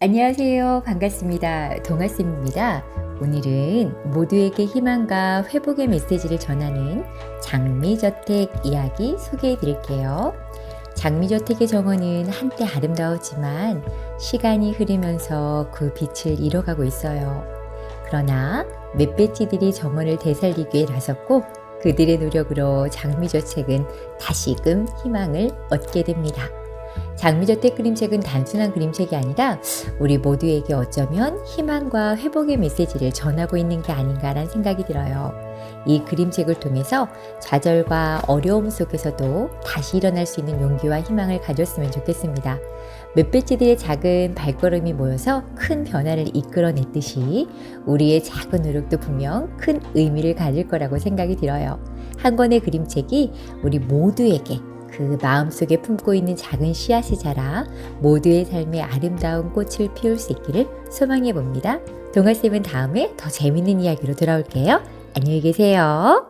안녕하세요. 반갑습니다. 동아쌤입니다. 오늘은 모두에게 희망과 회복의 메시지를 전하는 장미저택 이야기 소개해 드릴게요. 장미저택의 정원은 한때 아름다웠지만 시간이 흐르면서 그 빛을 잃어가고 있어요. 그러나 맷배지들이 정원을 되살리기 위해 나섰고 그들의 노력으로 장미저택은 다시금 희망을 얻게 됩니다. 장미저택 그림책은 단순한 그림책이 아니라 우리 모두에게 어쩌면 희망과 회복의 메시지를 전하고 있는 게 아닌가라는 생각이 들어요. 이 그림책을 통해서 좌절과 어려움 속에서도 다시 일어날 수 있는 용기와 희망을 가졌으면 좋겠습니다. 멧배지들의 작은 발걸음이 모여서 큰 변화를 이끌어냈듯이 우리의 작은 노력도 분명 큰 의미를 가질 거라고 생각이 들어요. 한 권의 그림책이 우리 모두에게 그 마음속에 품고 있는 작은 씨앗이 자라 모두의 삶에 아름다운 꽃을 피울 수 있기를 소망해 봅니다. 동아쌤은 다음에 더 재밌는 이야기로 돌아올게요. 안녕히 계세요.